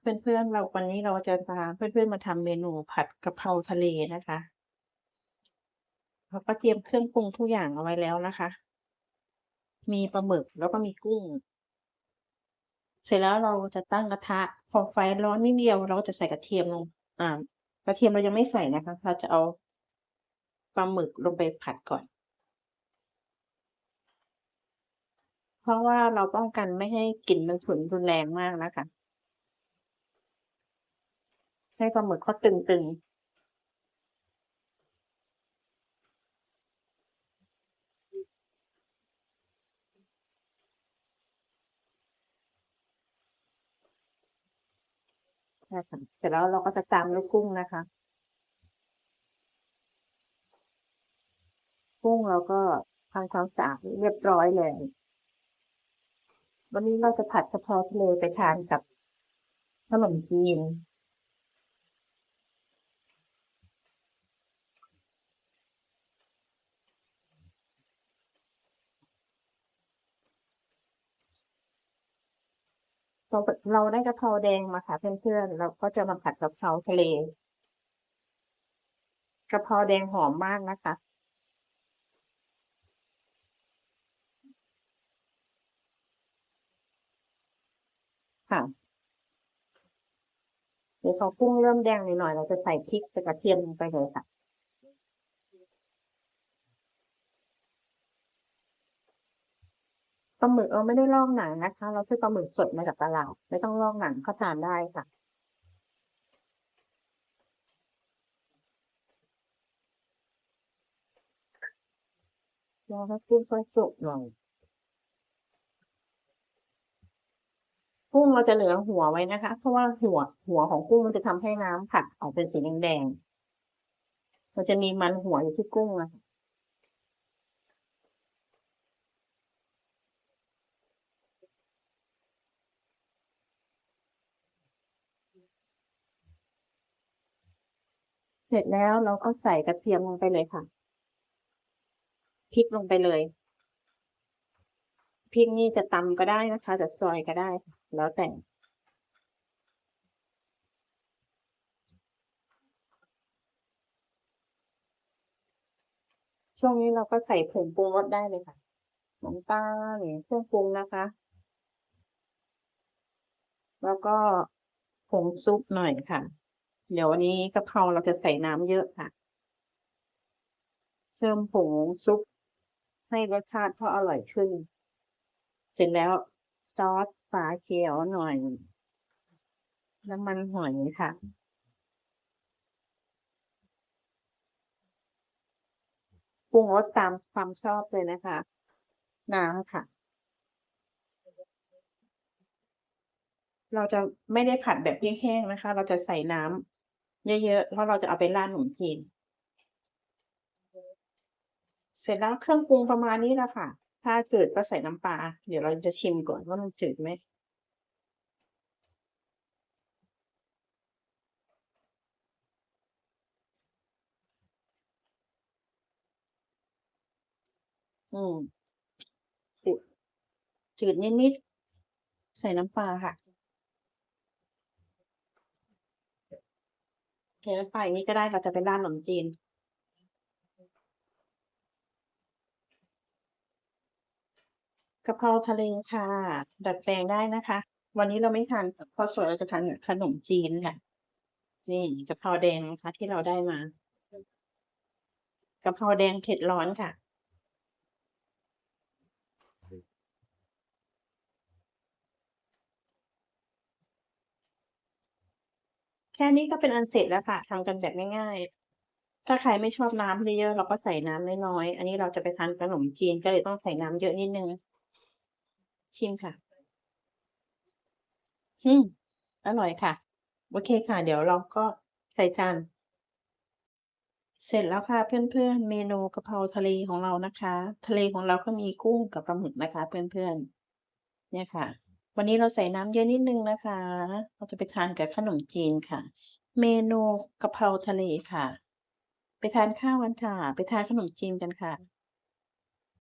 เพื่อนๆเราวันนี้เราจะพาเพื่อนๆมาทำเมนูผัดกะเพราทะเลนะคะเราก็เตรียมเครื่องปรุงทุกอย่างเอาไว้แล้วนะคะ มีปลาหมึกแล้วก็มีกุ้ง เสร็จแล้วเราจะตั้งกระทะพอไฟร้อนนิดเดียวเราก็จะใส่กระเทียมลง อ่ากระเทียมเรายังไม่ใส่นะคะ เราจะเอาปลาหมึกลงไปผัดก่อน เพราะว่าเราป้องกันไม่ให้กลิ่นมันฉุนรุนแรงมากนะคะ ให้ปลาหมึกเขาตึงๆใช่ค่ะเสร็จแล้วเราก็จะตามด้วยกุ้งนะคะ กุ้งเราก็ทำความสะอาดเรียบร้อยเลยวันนี้เราจะผัดกะเพราทะเลไปทานกับขนมจีน เราเราได้กะเพราแดงมาค่ะเพื่อนๆเราก็จะมาผัดกะเพราทะเลกะเพราแดงหอมมากนะคะ ค่ะเดี๋ยวพอกุ้งเริ่มแดงหน่อยๆเราจะใส่พริกใส่กระเทียมลงไปเลยค่ะ ปลาหมึกเราไม่ได้ลอกหนังนะคะ เราซื้อปลาหมึกสดมาจากตลาดไม่ต้องลอกหนังก็ทานได้ค่ะรอให้กุ้งค่อยสุกหน่อยกุ้งเราจะเหลือหัวไว้นะคะ เพราะว่าหัวหัวของกุ้งมันจะทำให้น้ำผัดออกเป็นสีแดงๆมันจะมีมันหัวอยู่ที่กุ้งอะค่ะ เสร็จแล้วเราก็ใส่กระเทียมลงไปเลยค่ะ พริกลงไปเลย พริกนี่จะตำก็ได้นะคะ จะซอยก็ได้ แล้วแต่ ช่วงนี้เราก็ใส่ผงปรุงรสได้เลยค่ะน้ำตาลเครื่องปรุงนะคะ แล้วก็ผงซุปหน่อยค่ะ เดี๋ยววันนี้กะเพราเราจะใส่น้ำเยอะค่ะ เพิ่มผงซุป ให้รสชาติเขาอร่อยขึ้น เสร็จแล้วซอสฝาเขียวหน่อย น้ำมันหอยค่ะ ปรุงรสตามความชอบเลยนะคะ น้ำค่ะ เราจะไม่ได้ผัดแบบแห้งๆนะคะ เราจะใส่น้ำ เยอะๆเพราะเราจะเอาไปราดขนมจีน เสร็จแล้วเครื่องปรุงประมาณนี้แหละค่ะ ถ้าจืดก็ใส่น้ำปลา เดี๋ยวเราจะชิมก่อนว่ามันจืดไหมอืมจืดจืดนิดๆใส่น้ำปลาค่ะ โอ เคน้ำปลายนี้ก็ได้เราจะเป็นร้านขนมจีน กะเพราทะเลค่ะ ดัดแปลงได้นะคะ วันนี้เราไม่ทานข้าวสวยเราจะทานขนมจีนค่ะ นี่กะเพราแดงนะคะที่เราได้มากะเพราแดงเผ็ดร้อนค่ะ แค่นี้ก็เป็นอันเสร็จแล้วค่ะทำกันแบบง่ายๆ ถ้าใครไม่ชอบน้ำเยอะๆเราก็ใส่น้ำน้อยๆ อันนี้เราจะไปทานขนมจีนก็เลยต้องใส่น้ำเยอะนิดนึง ชิมค่ะ อืม อร่อยค่ะ โอเคค่ะ เดี๋ยวเราก็ใส่จาน เสร็จแล้วค่ะเพื่อนๆ เมนูกะเพราทะเลของเรานะคะ ทะเลของเราก็มีกุ้งกับปลาหมึกนะคะ เพื่อนๆ เนี่ยค่ะ วันนี้เราใส่น้ำเยอะนิดนึงนะคะ เราจะไปทานกับขนมจีนค่ะ เมนูกะเพราทะเลค่ะ ไปทานข้าวกันค่ะ ไปทานขนมจีนกันค่ะ